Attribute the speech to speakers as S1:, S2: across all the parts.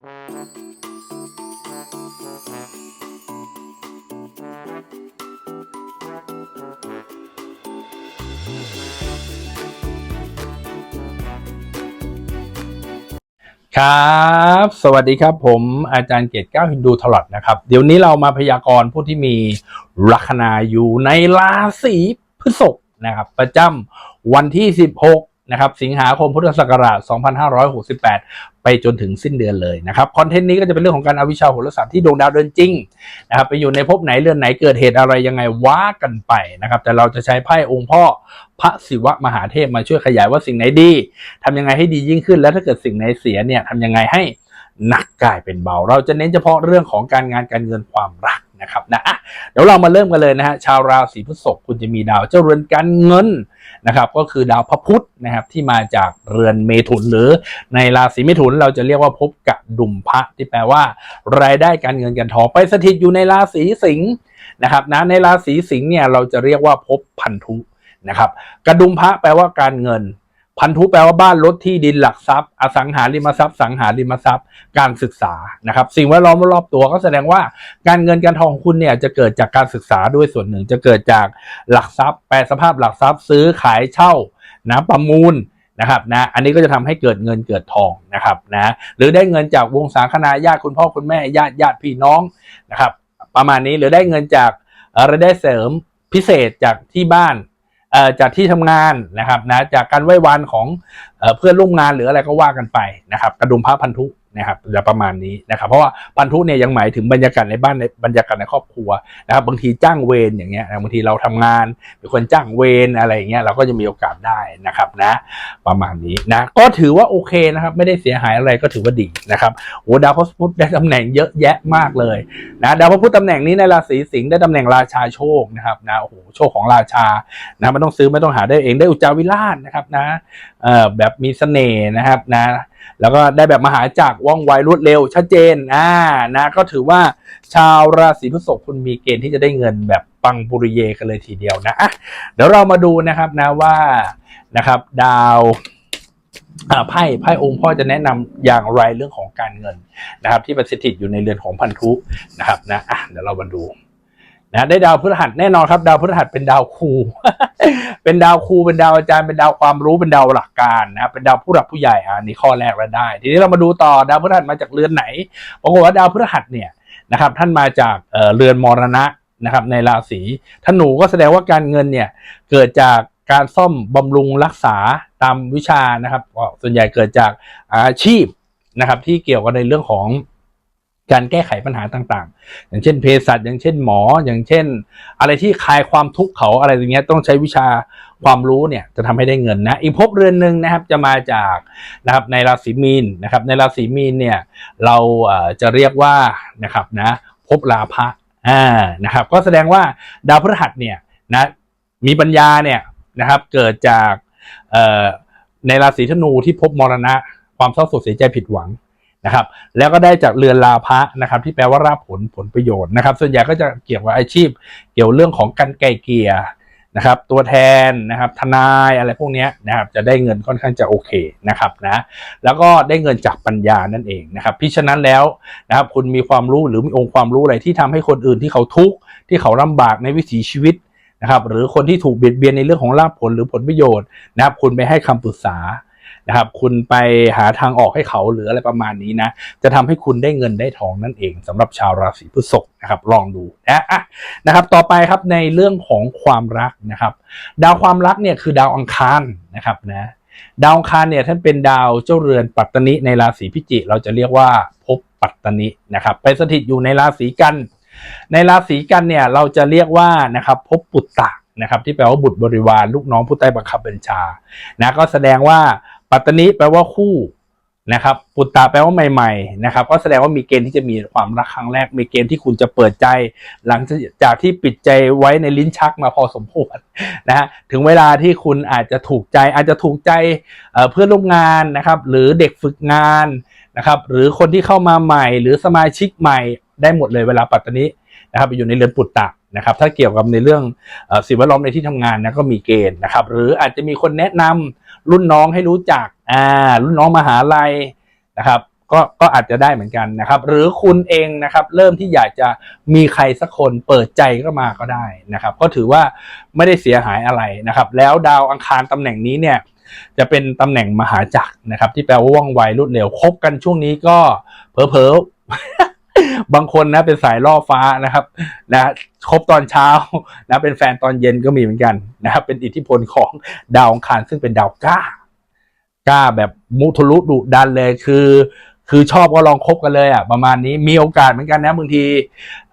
S1: ครับ สวัสดีครับผมอาจารย์เกตเก้าฮินดูทลอดนะครับ เดี๋ยวนี้เรามาพยากรณ์ผู้ที่มีลัคนาอยู่ในราศีพฤษภนะครับ ประจำวันที่ 16 นะครับสิงหาคมพุทธศักราช 2568 ไปจนถึงสิ้นเดือนเลยนะครับคอนเทนต์นี้ก็จะเป็นเรื่องของการอาวิชาโหราศาสตร์ที่ดวงดาวเดินจริงนะครับไปอยู่ในภพไหนเรือนไหนเกิดเหตุอะไรยังไงว่ากันไปนะครับแต่เราจะใช้ไพ่องค์พ่อพระศิวะมหาเทพมาช่วยขยายว่าสิ่งไหนดีทำยังไงให้ดียิ่งขึ้น แล้วถ้าเกิดสิ่งไหนเสียเนี่ยทำยังไงให้หนักกลายเป็นเบา เราจะเน้นเฉพาะเรื่องของการงานการเงินความรัก นะครับนะอะเดี๋ยวเรามาเริ่มกันเลยนะฮะชาวราศีพฤษภคุณจะมีดาวเจ้าเรือนการเงินนะครับ ก็คือดาวพระพุธนะครับที่มาจากเรือนเมถุนหรือในราศีเมถุนเราจะเรียกว่าภพกะดุมพระที่แปลว่า รายได้การเงินการทองไปสถิตอยู่ในราศีสิงห์นะครับนะในราศีสิงห์เนี่ยเราจะเรียกว่าภพพันธุนะครับ กระดุมพระแปลว่าการเงิน พันธุแปลว่าบ้านรถที่ดินหลักทรัพย์ อสังหาริมทรัพย์ สังหาริมทรัพย์ การศึกษานะครับ สิ่งแวดล้อมรอบตัวก็แสดงว่าการเงินการทองคุณเนี่ยจะเกิดจากการศึกษาด้วยส่วนหนึ่งจะเกิดจากหลักทรัพย์ แปลสภาพหลักทรัพย์ ซื้อขายเช่านะประมูลนะครับนะอันนี้ก็จะทำให้เกิดเงินเกิดทองนะครับนะหรือได้เงินจากวงสาคนาญาติคุณพ่อคุณแม่ญาติญาติพี่น้องนะครับ ประมาณนี้หรือได้เงินจากรายได้เสริมพิเศษจากที่บ้าน จากที่ทำงานนะครับนะจากการไหว้วานของเอ่อเพื่อนร่วมงานหรืออะไรก็ว่ากันไปนะครับ กระดุมพระพันธุ นะครับจะประมาณนี้นะครับ เพราะว่าพันธุเนี่ยยังหมายถึงบรรยากาศในบ้านในบรรยากาศในครอบครัวนะครับบางทีจ้างเวรอย่างเงี้ยบางทีเราทำงานมีคนจ้างเวรอะไรอย่างเงี้ยเราก็จะมีโอกาสได้นะครับนะประมาณนี้นะก็ถือว่าโอเคนะครับ ไม่ได้เสียหายอะไรก็ถือว่าดีนะครับโอ้ดาวพระพุธได้ตำแหน่งเยอะแยะมากเลยนะดาวพระพุธตำแหน่งนี้ในราศีสิงห์ได้ตำแหน่งราชาโชคนะครับนะโอ้โหโชคของราชานะไม่ต้องซื้อไม่ต้องหาได้เองได้อุจจาวิราชนะครับนะเอ่อแบบมีเสน่ห์นะครับนะ แล้วก็ได้แบบมหาจักรว่องไวรวดเร็วชัดเจนอ่านะก็ถือว่าชาวราศีพฤษภคุณมีเกณฑ์ที่จะได้เงินแบบปังปุริเยกันเลยทีเดียวนะอะเดี๋ยวเรามาดูนะครับนะว่านะครับ ดาวอ่าไพ่ไพ่องค์พ่อจะแนะนำอย่างไรเรื่องของการเงินนะครับ ที่ประสิทธิ์อยู่ในเรือนของพันธุนะครับนะอะเดี๋ยวเรามาดู นะได้ดาวพฤหัสแน่นอนครับ ดาวพฤหัสเป็นดาวครู เป็นดาวครูเป็นดาวอาจารย์เป็นดาวความรู้เป็นดาวหลักการนะเป็นดาวผู้หลักผู้ใหญ่อ่านี่ข้อแรกแล้วได้ ทีนี้เรามาดูต่อดาวพฤหัสมาจากเรือนไหนปรากฏว่าดาวพฤหัสเนี่ยนะครับท่านมาจากเอ่อเรือนมรณะนะครับในราศีธนูก็แสดงว่าการเงินเนี่ยเกิดจากการซ่อมบำรุงรักษาตามวิชานะครับส่วนใหญ่เกิดจากอาชีพนะครับที่เกี่ยวกับในเรื่องของ การแก้ไขปัญหาต่างๆ อย่างเช่นเภสัชอย่างเช่นหมอ อย่างเช่น อะไรที่คลายความทุกข์เขาอะไรอย่างเงี้ยต้องใช้วิชาความรู้เนี่ยจะทำให้ได้เงินนะอีกภพเรือนหนึ่งนะครับจะมาจากนะครับในราศีมีนนะครับในราศีมีนเนี่ยเราเอ่อจะเรียกว่านะครับนะภพลาภะอ่านะครับก็แสดงว่าดาวพฤหัสเนี่ยนะมีปัญญาเนี่ยนะครับเกิดจากเอ่อในราศีธนูที่พบมรณะความเศร้าโศกเสียใจผิดหวัง นะครับ แล้วก็ได้จากเรือนลาภะนะครับ ที่แปลว่าราบผลผลประโยชน์นะครับ ส่วนใหญ่ก็จะเกี่ยวกับอาชีพ เกี่ยวเรื่องของการไกลเกลี่ยนะครับ ตัวแทนนะครับทนายอะไรพวกนี้นะครับ จะได้เงินค่อนข้างจะโอเคนะครับนะ แล้วก็ได้เงินจากปัญญานั่นเองนะครับ พิฉะนั้นแล้วนะครับ คุณมีความรู้หรือมีองค์ความรู้อะไรที่ทำให้คนอื่นที่เขาทุกข์ที่เขาลำบากในวิถีชีวิตนะครับ หรือคนที่ถูกเบียดเบียนในเรื่องของลาภผลหรือผลประโยชน์นะครับ คุณไปให้คำปรึกษา นะครับ คุณไปหาทางออกให้เขาหรืออะไรประมาณนี้นะ จะทำให้คุณได้เงินได้ทองนั่นเองสำหรับชาวราศีพฤษภนะครับ ลองดูนะอะนะครับ ต่อไปครับในเรื่องของความรักนะครับ ดาวความรักเนี่ยคือดาวอังคารนะครับนะดาวอังคารเนี่ยท่านเป็นดาวเจ้าเรือนปัตตนิในราศีพิจิ เราจะเรียกว่าภพปัตตนินะครับ ไปสถิตอยู่ในราศีกัน ในราศีกันเนี่ยเราจะเรียกว่านะครับภพปุตตะนะครับที่แปลว่าบุตรบริวารลูกน้องผู้ใต้บังคับบัญชานะก็แสดงว่า ปัตตนิแปลว่าคู่นะครับ ปุตตะแปลว่าใหม่ๆนะครับ ก็แสดงว่ามีเกณฑ์ที่จะมีความรักครั้งแรก มีเกณฑ์ที่คุณจะเปิดใจ หลังจากที่ปิดใจไว้ในลิ้นชักมาพอสมควรนะฮะ ถึงเวลาที่คุณอาจจะถูกใจ อาจจะถูกใจเพื่อนร่วมงานนะครับ หรือเด็กฝึกงานนะครับ หรือคนที่เข้ามาใหม่ หรือสมาชิกใหม่ได้หมดเลยเวลาปัตตนินะครับอยู่ในเรือนปุตตะนะครับ ถ้าเกี่ยวกับในเรื่องสิ่งแวดล้อมในที่ทำงานนะก็มีเกณฑ์นะครับ หรืออาจจะมีคนแนะนำ รุ่นน้องให้รู้จักอ่ารุ่นน้องมหาลัยนะครับก็ก็อาจจะได้เหมือนกันนะครับ หรือคุณเองนะครับ เริ่มที่อยากจะมีใครสักคนเปิดใจก็มาก็ได้นะครับ ก็ถือว่าไม่ได้เสียหายอะไรนะครับ แล้วดาวอังคารตำแหน่งนี้เนี่ย จะเป็นตำแหน่งมหาจักรนะครับ ที่แปลว่าว่องไวรวดเร็วคบกันช่วงนี้ก็เผลอๆ บางคนนะเป็นสายล่อฟ้านะครับนะคบตอนเช้านะเป็นแฟนตอนเย็นก็มีเหมือนกันนะครับเป็นอิทธิพลของดาวองคารซึ่งเป็นดาวกล้ากล้าแบบมุทะลุดุดันเลยคือ คือชอบก็ลองคบกันเลยอะประมาณนี้มีโอกาสเหมือนกันนะบางที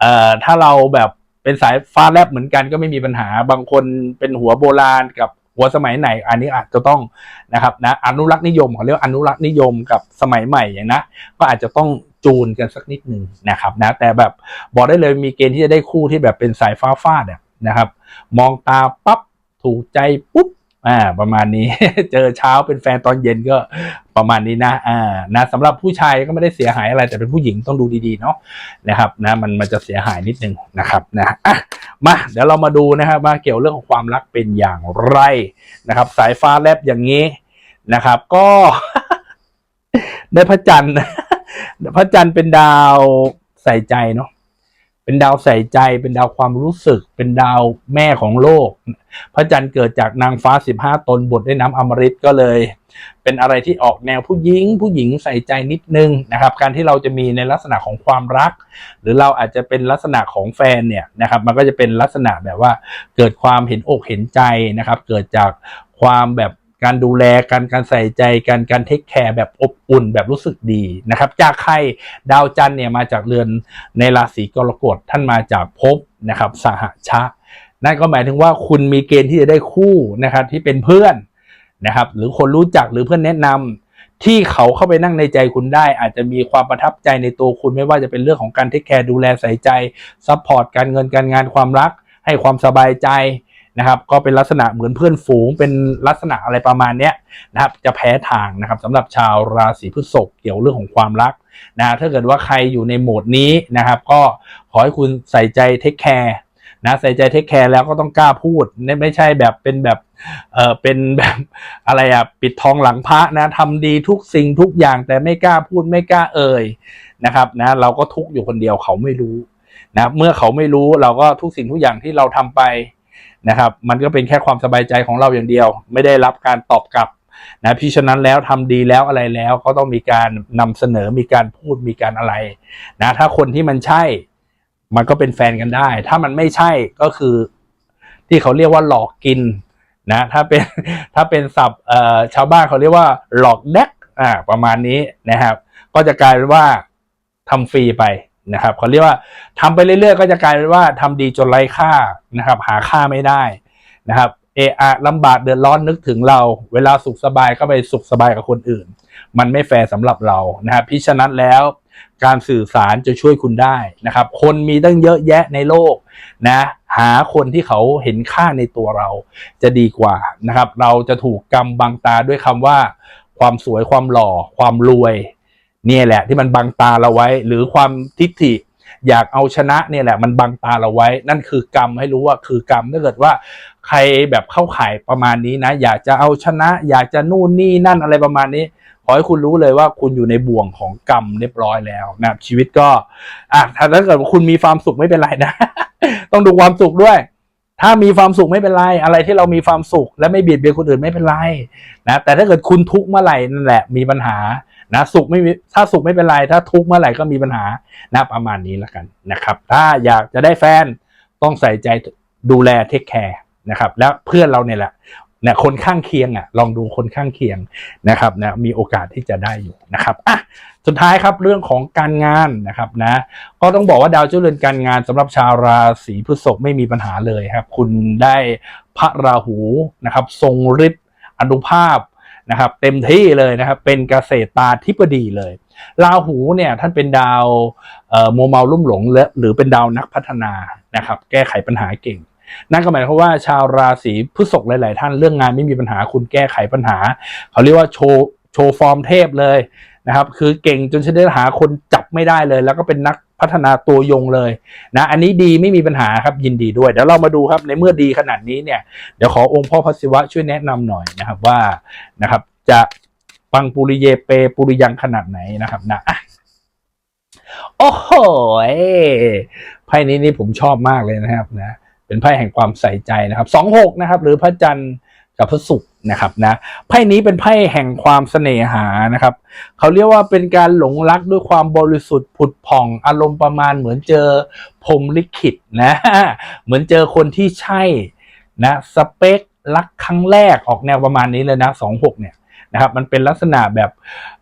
S1: เอ่อถ้าเราแบบเป็นสายฟ้าแลบเหมือนกันก็ไม่มีปัญหาบางคนเป็นหัวโบราณกับหัวสมัยไหน อันนี้อาจจะต้องนะครับนะอนุรักษ์นิยมเขาเรียกอนุรักษ์นิยมกับสมัยใหม่อย่างนะก็อาจจะต้อง จูนกันสักนิดหนึ่งนะครับนะแต่แบบบอกได้เลยมีเกณฑ์ที่จะได้คู่ที่แบบเป็นสายฟ้าฟาดนะครับ มองตาปั๊บถูกใจปุ๊บอ่าประมาณนี้เจอเช้าเป็นแฟนตอนเย็นก็ประมาณนี้นะอ่านะสำหรับผู้ชายก็ไม่ได้เสียหายอะไร แต่เป็นผู้หญิงต้องดูดีๆเนาะนะครับนะมันมันจะเสียหายนิดนึงนะครับนะอะมาเดี๋ยวเรามาดูนะครับว่าเกี่ยวเรื่องของความรักเป็นอย่างไรนะครับ สายฟ้าแลบอย่างนี้นะครับ ก็ ได้พระจันทร์พระจันทร์เป็นดาวใส่ใจเนาะเป็นดาวใส่ใจ เป็นดาวความรู้สึก เป็นดาวแม่ของโลก พระจันทร์เกิดจากนางฟ้าสิบห้าตนบทด้วยน้ำอมฤตก็เลย เป็นอะไรที่ออกแนวผู้หญิง ผู้หญิงใส่ใจนิดนึงนะครับ การที่เราจะมีในลักษณะของความรัก หรือเราอาจจะเป็นลักษณะของแฟนเนี่ยนะครับ มันก็จะเป็นลักษณะแบบว่าเกิดความเห็นอกเห็นใจนะครับ เกิดจากความแบบ การดูแลการการใส่ใจการการเทคแคร์แบบอบอุ่นแบบรู้สึกดีนะครับ จากใครดาวจันเนี่ยมาจากเรือนในราศีกรกฎท่านมาจากภพนะครับสหชะ นั่นก็หมายถึงว่าคุณมีเกณฑ์ที่จะได้คู่นะครับที่เป็นเพื่อนนะครับหรือคนรู้จักหรือเพื่อนแนะนำที่เขาเข้าไปนั่งในใจคุณได้ อาจจะมีความประทับใจในตัวคุณไม่ว่าจะเป็นเรื่องของการเทคแคร์ดูแลใส่ใจซัพพอร์ตการเงินการงานความรัก ให้ความสบายใจ นะครับก็เป็นลักษณะเหมือนเพื่อนฝูง เป็นลักษณะอะไรประมาณเนี้ยนะครับจะแพ้ทางนะครับสำหรับชาวราศีพฤษภเกี่ยวเรื่องของความรักนะถ้าเกิดว่าใครอยู่ในโหมดนี้นะครับ ก็ขอให้คุณใส่ใจเทคแคร์นะใส่ใจเทคแคร์แล้วก็ต้องกล้าพูดไม่ใช่แบบเป็นแบบเออเป็นแบบอะไรอะปิดทองหลังพระนะทำดีทุกสิ่งทุกอย่างแต่ไม่กล้าพูดไม่กล้าเอ่ยนะครับนะเราก็ทุกอยู่คนเดียวเขาไม่รู้นะเมื่อเขาไม่รู้เราก็ทุกสิ่งทุกอย่างที่เราทำไป นะครับ มันก็เป็นแค่ความสบายใจของเราอย่างเดียว ไม่ได้รับการตอบกลับนะพี่ฉะนั้นแล้วทำดีแล้วอะไรแล้วก็ต้องมีการนำเสนอมีการพูดมีการอะไรนะถ้าคนที่มันใช่ มันก็เป็นแฟนกันได้ ถ้ามันไม่ใช่ก็คือที่เขาเรียกว่าหลอกกินนะถ้าเป็นถ้าเป็นศัพท์ชาวบ้านเขาเรียกว่าหลอกแดกอ่าประมาณนี้นะครับ ก็จะกลายเป็นว่าทำฟรีไป นะครับเขาเรียกว่าทำไปเรื่อยๆ ก็จะกลายเป็นว่าทำดีจนไร้ค่านะครับ หาค่าไม่ได้นะครับ เอะอะลำบากเดือดร้อนนึกถึงเรา เวลาสุขสบายก็ไปสุขสบายกับคนอื่น มันไม่แฟร์สำหรับเรานะครับพิฉะนั้นแล้วการสื่อสารจะช่วยคุณได้นะครับ คนมีตั้งเยอะแยะในโลกนะหาคนที่เขาเห็นค่าในตัวเราจะดีกว่านะครับ เราจะถูกกำบังตาด้วยคำว่า ความสวยความหล่อ ความรวย เนี่ยแหละที่มันบังตาเราไว้ หรือความทิฏฐิอยากเอาชนะเนี่ยแหละมันบังตาเราไว้ นั่นคือกรรมให้รู้ว่าคือกรรมถ้าเกิดว่าใครแบบเข้าข่ายประมาณนี้นะ อยากจะเอาชนะ อยากจะนู่นนี่นั่นอะไรประมาณนี้ขอให้คุณรู้เลยว่าคุณอยู่ในบ่วงของกรรมเรียบร้อยแล้วนะชีวิตก็อะถ้าเกิดคุณมีความสุขไม่เป็นไรนะ ต้องดูความสุขด้วย ถ้ามีความสุขไม่เป็นไร อะไรที่เรามีความสุข และไม่เบียดเบียนคนอื่นไม่เป็นไรนะแต่ถ้าเกิดคุณทุกข์เมื่อไหร่นั่นแหละมีปัญหา นะสุขไม่มีถ้าสุขไม่เป็นไร ถ้าทุกข์เมื่อไหร่ก็มีปัญหานะประมาณนี้แล้วกันนะครับ ถ้าอยากจะได้แฟนต้องใส่ใจดูแลเทคแคร์นะครับ แล้วเพื่อนเราเนี่ยแหละเนี่ยคนข้างเคียงอะลองดูคนข้างเคียงนะครับนะมีโอกาสที่จะได้อยู่นะครับอะสุดท้ายครับเรื่องของการงานนะครับนะก็ต้องบอกว่าดาวเจ้าเรือนการงานสำหรับชาวราศีพฤษภไม่มีปัญหาเลยครับ คุณได้พระราหูนะครับ ทรงฤทธิ์อนุภาพ นะครับเต็มที่เลยนะครับเป็นเกษตรตาธิบดีเลยราหูเนี่ยท่านเป็นดาวโมเมาลุ่มหลงและหรือเป็นดาวนักพัฒนานะครับแก้ไขปัญหาเก่ง นั่นก็หมายความว่าชาวราศีพฤษภหลาย ๆ ท่านเรื่องงานไม่มีปัญหาคุณแก้ไขปัญหา เขาเรียกว่าโชว์โชว์ฟอร์มเทพเลยนะครับคือเก่งจนชนิดหาคนจับไม่ได้เลย แล้วก็เป็นนัก พัฒนาตัวยงเลยนะอันนี้ดีไม่มีปัญหาครับยินดีด้วย เดี๋ยวเรามาดูครับในเมื่อดีขนาดนี้เนี่ยเดี๋ยวขอองค์พ่อพระศิวะช่วยแนะนำหน่อยนะครับว่านะครับ จะปังปุริเยเปปุริยังขนาดไหนนะครับนะอะโอ้โหไพ่นี้นี่ผมชอบมากเลยนะครับนะเป็นไพ่แห่งความใส่ใจนะครับสองหกนะครับ หรือพระจันทร์ กับพระศุกร์นะครับนะไพ่นี้เป็นไพ่แห่งความเสน่หานะครับเขาเรียกว่าเป็นการหลงรักด้วยความบริสุทธิ์ผุดผ่องอารมณ์ประมาณเหมือนเจอพรมลิขิตนะเหมือนเจอคนที่ใช่นะสเปครักครั้งแรกออกแนวประมาณนี้เลยนะสองหกเนี่ยนะครับมันเป็นลักษณะแบบ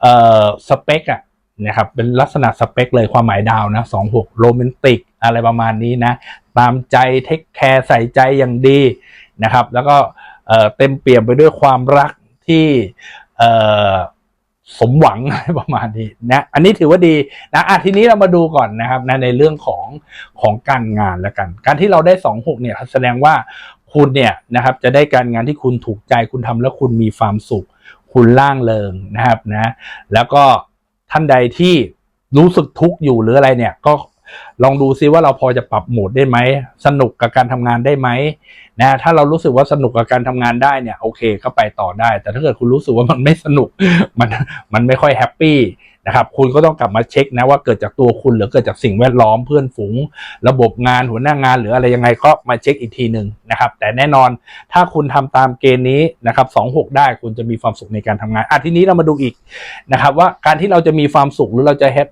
S1: เอ่อสเปคอะนะครับเป็นลักษณะสเปคเลยความหมายดาวนะสองหกโรแมนติกอะไรประมาณนี้นะตามใจเทคแคร์ใส่ใจอย่างดีนะครับ แล้วก็ เต็มเปี่ยมไปด้วยความรักที่สมหวังประมาณนี้นะอันนี้ถือว่าดีนะอะทีนี้เรามาดูก่อนนะครับนะในเรื่องของของการงานแล้วกัน การที่เราได้สองหกเนี่ยแสดงว่าคุณเนี่ยนะครับจะได้การงานที่คุณถูกใจคุณทำแล้วคุณมีความสุข คุณล่างเริงนะครับนะแล้วก็ท่านใดที่รู้สึกทุกข์อยู่หรืออะไรเนี่ยก็ ลองดูซิว่าเราพอจะปรับโหมดได้ไหม สนุกกับการทำงานได้ไหมนะถ้าเรารู้สึกว่าสนุกกับการทำงานได้เนี่ยโอเคก็ไปต่อได้ แต่ถ้าเกิดคุณรู้สึกว่ามันไม่สนุกมันมันไม่ค่อยแฮปปี้ นะครับคุณก็ต้องกลับมาเช็คนะว่าเกิดจากตัวคุณหรือเกิดจากสิ่งแวดล้อมเพื่อนฝูง ระบบงานหัวหน้างาน หรืออะไรยังไงก็มาเช็คอีกทีหนึ่งนะครับแต่แน่นอนถ้าคุณทำตามเกณฑ์นี้นะครับสองหกได้คุณจะมีความสุขในการทำงานอะทีนี้เรามาดูอีกนะครับว่าการที่เราจะมีความสุขหรือเราจะแฮป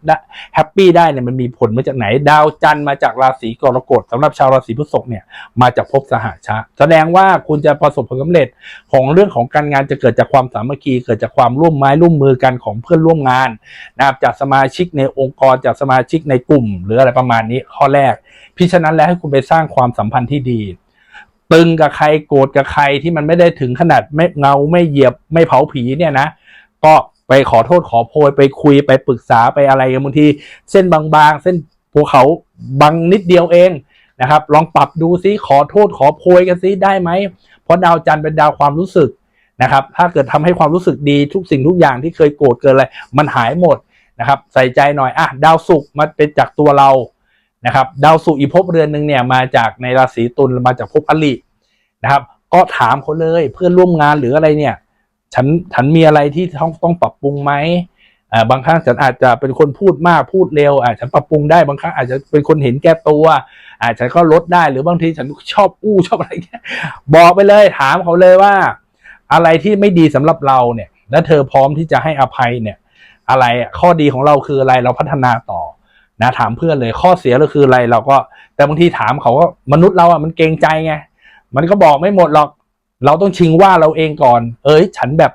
S1: แฮปปี้ได้เนี่ยมันมีผลมาจากไหน ดาวจันทร์มาจากราศีกรกฎสำหรับชาวราศีพฤษภเนี่ยมาจากภพสหชาแสดงว่าคุณจะประสบผลสำเร็จของเรื่องของการงานจะเกิดจากความสามัคคีเกิดจากความร่วมไม้ร่วมมือกันของเพื่อนร่วมงานนะครับจากสมาชิกในองค์กรจากสมาชิกในกลุ่ม หรืออะไรประมาณนี้ข้อแรก พิฉะนั้นแล้วให้คุณไปสร้างความสัมพันธ์ที่ดีตึงกับใครโกรธกับใครที่มันไม่ได้ถึงขนาดไม่เงาไม่เหยียบไม่เผาผีเนี่ยนะ ก็ไปขอโทษขอโพยไปคุยไปปรึกษาไปอะไรกันบางที เส้นบางๆ เส้นภูเขาบางนิดเดียวเองนะครับ ลองปรับดูซิขอโทษขอโพยกันซิได้ไหมเพราะดาวจันทร์เป็นดาวความรู้สึก นะครับ ถ้าเกิดทำให้ความรู้สึกดีทุกสิ่งทุกอย่างที่เคยโกรธเกินอะไรมันหายหมดนะครับ ใส่ใจหน่อยอะดาวศุกร์มาเป็นจากตัวเรานะครับ ดาวศุกร์อีกภพเรือนหนึ่งเนี่ยมาจากในราศีตุลมาจากภพอลินะครับ ก็ถามเขาเลยเพื่อนร่วมงานหรืออะไรเนี่ย ฉันฉันมีอะไรที่ต้องต้องปรับปรุงไหมอ่าบางครั้งฉันอาจจะเป็นคนพูดมากพูดเร็วอ่าฉันปรับปรุงได้บางครั้งอาจจะเป็นคนเห็นแก่ตัวอ่าฉันก็ลดได้หรือบางทีฉันชอบอู้ชอบอะไรเงี้ยบอกไปเลยถามเขาเลยว่า อะไรที่ไม่ดีสำหรับเราเนี่ย และเธอพร้อมที่จะให้อภัยเนี่ย อะไรข้อดีของเราคืออะไรเราพัฒนาต่อนะถามเพื่อนเลยข้อเสียเราคืออะไรเราก็ แต่บางทีถามเขาก็มนุษย์เราอะมันเกรงใจไงมันก็บอกไม่หมดหรอกเราต้องชิงว่าเราเองก่อน เอ้ย ฉันแบบ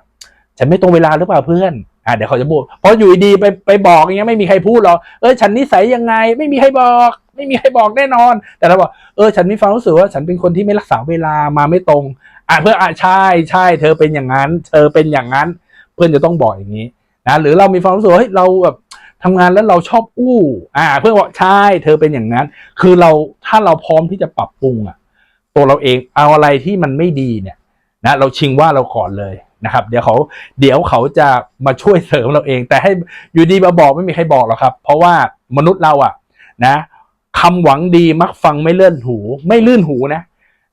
S1: ฉันไม่ตรงเวลาหรือเปล่าเพื่อนอ่าเดี๋ยวเขาจะพูดเพราะอยู่ดีไปไปบอกอย่างเงี้ยไม่มีใครพูดหรอกเอ้ยฉันนิสัยยังไง ไม่มีใครบอก ไม่มีใครบอกแน่นอน แต่เราบอกเออฉันมีความรู้สึกว่าฉันเป็นคนที่ไม่รักษาเวลามาไม่ตรง อ่าเพื่อนอ่าใช่ใช่เธอเป็นอย่างนั้น เธอเป็นอย่างนั้น เพื่อนจะต้องบอกอย่างนี้นะหรือเรามีความรู้สึกว่าเฮ้ยเราแบบทำงานแล้วเราชอบอู้ อ่า เพื่อนบอกใช่เธอเป็นอย่างนั้น คือเราถ้าเราพร้อมที่จะปรับปรุงอะ ตัวเราเองเอาอะไรที่มันไม่ดีเนี่ย นะ เราชิงว่าเราก่อนเลยนะครับ เดี๋ยวเขาเดี๋ยวเขาจะมาช่วยเสริมเราเอง แต่ให้อยู่ดีมาบอกไม่มีใครบอกหรอกครับ เพราะว่ามนุษย์เราอะ นะ คำหวังดีมักฟังไม่เลื่อนหู ไม่ลื่นหูนะ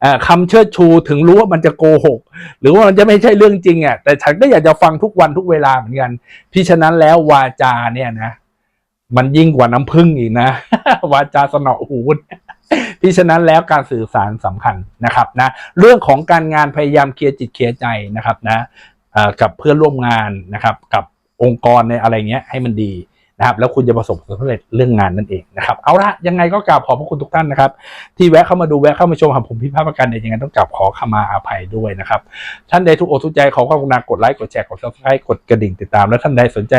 S1: อ่าคำเชิดชูถึงรู้ว่ามันจะโกหก หรือว่ามันจะไม่ใช่เรื่องจริงอะแต่ฉันก็อยากจะฟังทุกวันทุกเวลาเหมือนกันพี่ฉะนั้นแล้ววาจาเนี่ยนะ มันยิ่งกว่าน้ำผึ้งอีกนะ วาจาสนอหูพี่ฉะนั้นแล้วการสื่อสารสำคัญนะครับนะเรื่องของการงานพยายามเคลียร์จิตเคลียร์ใจนะครับนะกับเพื่อนร่วมงานนะครับ กับองค์กรในอะไรเงี้ยให้มันดี นะครับแล้วคุณจะประสบความสำเร็จเรื่องงานนั่นเองนะครับเอาละยังไงก็กราบขอบพระคุณทุกท่านนะครับ ที่แวะเข้ามาดูแวะเข้ามาชมครับผมพี่ภาพประกันเนี่ยยังไงต้องกราบขอขมาอาภัยด้วยนะครับท่านใดทุกอกทุกใจขอความกรุณากดไลค์กดแชร์กดซับสไครต์กดกระดิ่งติดตาม และท่านใดสนใจ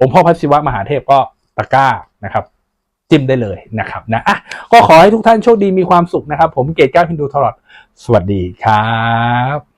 S1: องค์พ่อพระศิวะมหาเทพก็ตะกร้านะครับจิ้มได้เลยนะครับนะอะก็ขอให้ทุกท่านโชคดีมีความสุขนะครับ ผมเกตก้าพินดูตลอด สวัสดีครับ